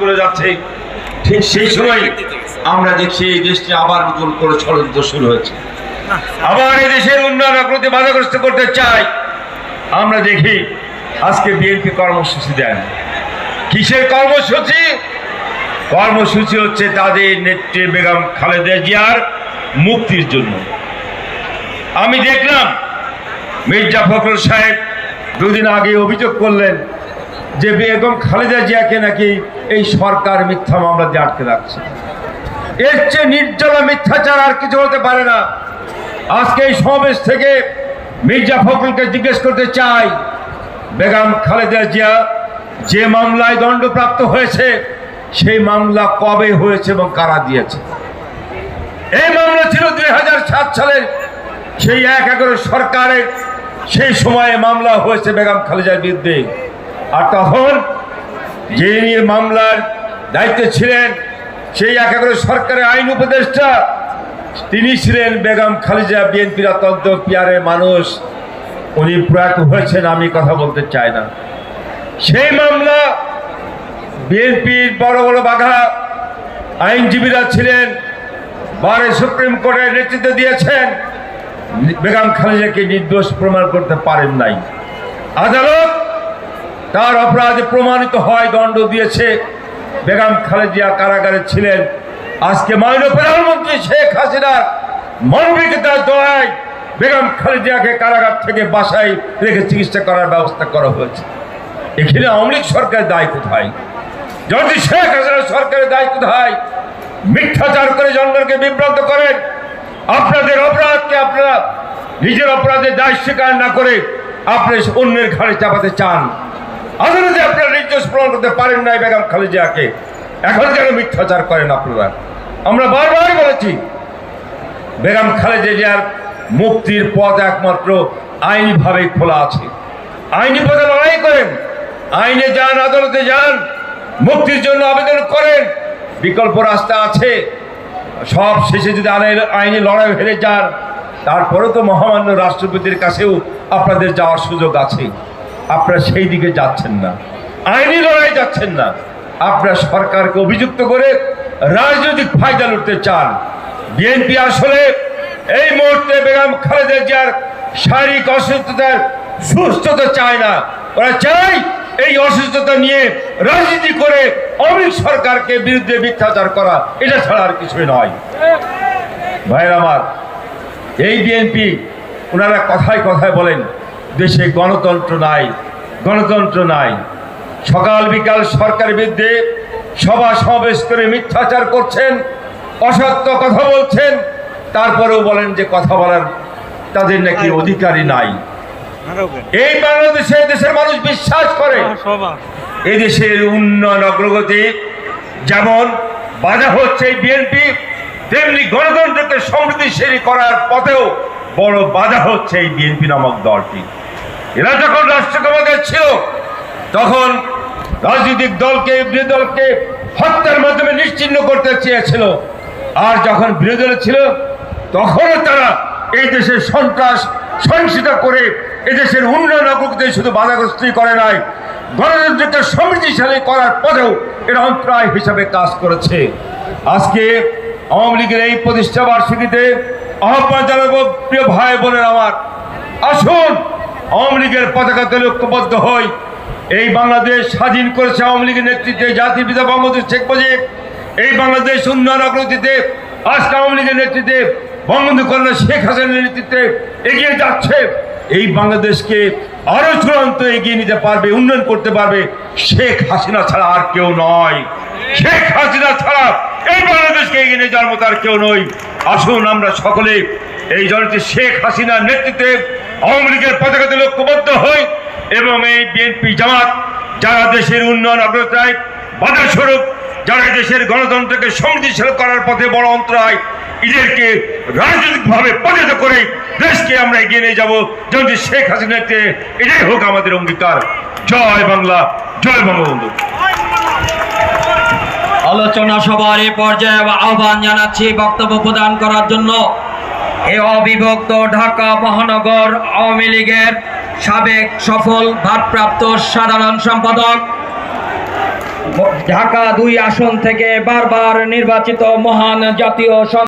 করে যাচ্ছে। ঠিক সেই সময় আমরা দেখছি এই দেশটি আবার নতুন করে ষড়যন্ত্র শুরু হয়েছে। আবার এই দেশের উন্নয়ন অগ্রগতি বাধাগ্রস্ত করতে চাই। আমরা দেখি আজকে বিএনপি কর্মসূচি দেন কিসের কর্মসূচি? কর্মসূচি হচ্ছে তাদের নেত্রী বেগম খালেদা জিয়ার মুক্তির জন্য। আমি দেখলাম মির্জা ফখরুল সাহেব দুদিন আগে অভিযোগ করলেন যে বেগম খালেদা জিয়াকে নাকি এই সরকার মিথ্যা মামলা দিয়ে আটকে রাখছে। এর চেয়ে নির্জলা মিথ্যাচার আর কিছু হতে পারে না। আজকে এই সমাবেশ থেকে মির্জা ফখরুলকে জিজ্ঞেস করতে চাই, বেগম খালেদা জিয়া যে মামলায় দণ্ডপ্রাপ্ত হয়েছে, সেই মামলা কবে হয়েছে এবং কারা দিয়েছে? এই মামলা ছিল দুই হাজার সাত সালের, সেই এক এগারো সরকারের, সেই সময়ে মামলা হয়েছে বেগম খালেদার বিরুদ্ধে। আর তখন যিনি মামলার দায়িত্বে ছিলেন, সেই এক এগারো সরকারের আইন উপদেষ্টা, তিনি ছিলেন বেগম খালেদা বিএনপির অত্যন্ত পিয়ারে মানুষ। উনি প্রয়াত হয়েছেন, আমি কথা বলতে চাই না। সেই মামলা বিএনপির বড় বড় বাঘা আইনজীবীরা ছিলেন, বারে সুপ্রিম কোর্টের নেতৃত্ব দিয়েছেন। বেগম খালেদাকে নির্দোষ প্রমাণ করতে পারেন নাই। আদালত তার অপরাধে প্রমাণিত হয়, দণ্ড দিয়েছে বেগম খালেদিয়া কারাগারে ছিলেন। আজকে মাননীয় প্রধানমন্ত্রী শেখ হাসিনার মানবিকতার দয়ায় বেগম খালেদিয়াকে কারাগার থেকে বাসায় রেখে চিকিৎসা করার ব্যবস্থা করা হয়েছে। এখানে আওয়ামী লীগ সরকারের দায় কোথায়? যদি শেখ হাসিনা সরকারের দায় কোথায়? মিথ্যাচার করে জনগণকে বিভ্রান্ত করেন? আপনাদের অপরাধকে আপনারা নিজের অপরাধের দায় স্বীকার না করে আপনি অন্যের ঘাড়ে চাপাতে চান? আদালতে আপনারা নির্দোষ প্রমাণ করতে পারেন নাই বেগম খালেজিয়াকে এখন কেন মিথ্যাচার করেন আপনারা? আমরা বারবার বলেছি, বেগম খালেদা জিয়ার মুক্তির পথ একমাত্র আইনিভাবে খোলা আছে। আইনি পথে লড়াই করেন, আইনে যান, আদালতে যান, মুক্তির জন্য আবেদন করেন, বিকল্প রাস্তা আছে। সব শেষে যদি আইনি লড়াই হেরে যান তারপরে তো মহামান্য রাষ্ট্রপতির কাছেও আপনাদের যাওয়ার সুযোগ আছে। আপনারা সেই দিকে যাচ্ছেন না। আইনি লড়াই যাচ্ছেন না। আপনারা সরকারকে অভিযুক্ত করে রাজনৈতিক ফায়দা লুটতে চান। বিএনপি আসলে এই মুহূর্তে বেগম খালেদা জিয়ার শারীরিক অসুস্থতার সুস্থতা চায় না। ওরা চায় এই অসুস্থতা নিয়ে রাজনীতি করে অমিত সরকারকে বিরুদ্ধে মিথ্যাচার করা। এটা ছাড়া আর কিছুই নয়। ভাইয়ের আমার, এই বিএনপি, ওনারা কথায় কথায় বলেন দেশে গণতন্ত্র নাই গণতন্ত্র নাই। সকাল বিকাল সরকারের বিরুদ্ধে সভা সমাবেশ করে মিথ্যাচার করছেন অসত্য কথা বলছেন তারপরেও বলেন যে কথা বলার তাদের নাকি অধিকারই নাই। এই বাংলাদেশে দেশের মানুষ বিশ্বাস করে। এই দেশের উন্নয়ন অগ্রগতি যেমন বাধা হচ্ছে এই বিএনপি তেমনি গণতন্ত্রকে সমৃদ্ধিশালী করার পথেও বড় বাধা হচ্ছে এই বিএনপি নামক দলটি। এরা যখন রাষ্ট্র ক্ষমতায় ছিল, তখন রাজনৈতিক দলকে, বিরোধী দলকে হত্যার মাধ্যমে নিশ্চিহ্ন করতে চেয়েছিল। আর যখন বিরোধী দলে ছিল, তখনও তারা এই দেশের সন্ত্রাস সহিংসতা করে এদেশের উন্নয়ন অগ্রগতি শুধু বাধাগ্রস্তই করে নাই, গণতন্ত্রকে সমৃদ্ধিশালী করার পরেও এরা অন্তরায় হিসাবে কাজ করেছে। আজকে আওয়ামী লীগের এই প্রতিষ্ঠা বার্ষিকীতে আহ্বান জানাব প্রিয় ভাই বোনের আমার। আসুন আওয়ামী লীগের পতাকাতে ঐক্যবদ্ধ হই। এই বাংলাদেশ স্বাধীন করেছে আওয়ামী লীগের নেতৃত্বে জাতির পিতা বঙ্গবন্ধু শেখ মুজিব। এই বাংলাদেশ উন্নয়ন অগ্রগতিতে আজকে আওয়ামী লীগের নেতৃত্বে বঙ্গবন্ধু কন্যা শেখ হাসিনার নেতৃত্বে এগিয়ে যাচ্ছে। এই বাংলাদেশকে আরও চূড়ান্ত এগিয়ে নিতে পারবে, উন্নয়ন করতে পারবে শেখ হাসিনা ছাড়া আর কেউ নয়। শেখ হাসিনা ছাড়া যাওয়ার মতো আর কেউ নই। আসুন আমরা সকলে এই জনটি শেখ হাসিনার নেতৃত্বে আওয়ামী লীগের পতাকাতে লক্ষ্যবদ্ধ হই এবং এই বিএনপি জামাত, যারা দেশের উন্নয়ন অগ্রতায় বাধা স্বরূপ, যারা দেশের গণতন্ত্রকে সমৃদ্ধিশালী করার পথে বড় অন্তরায় এদেরকে রাজনৈতিকভাবে পরাজিত করে দেশকে আমরা এগিয়ে নিয়ে যাব। যেমন শেখ হাসিনাকে এটাই হোক আমাদের অঙ্গীকার। জয় বাংলা, জয় বঙ্গবন্ধু। আলোচনা সভার এ পর্যায়ে আহ্বান জানাচ্ছি, বক্তব্য প্রদান করার জন্য। এ অবিভক্ত ঢাকা মহানগর আওয়ামী লীগের সাবেক সফল ভারপ্রাপ্ত সাধারণ সম্পাদক, ঢাকা দুই আসন থেকে বারবার নির্বাচিত মহান জাতীয়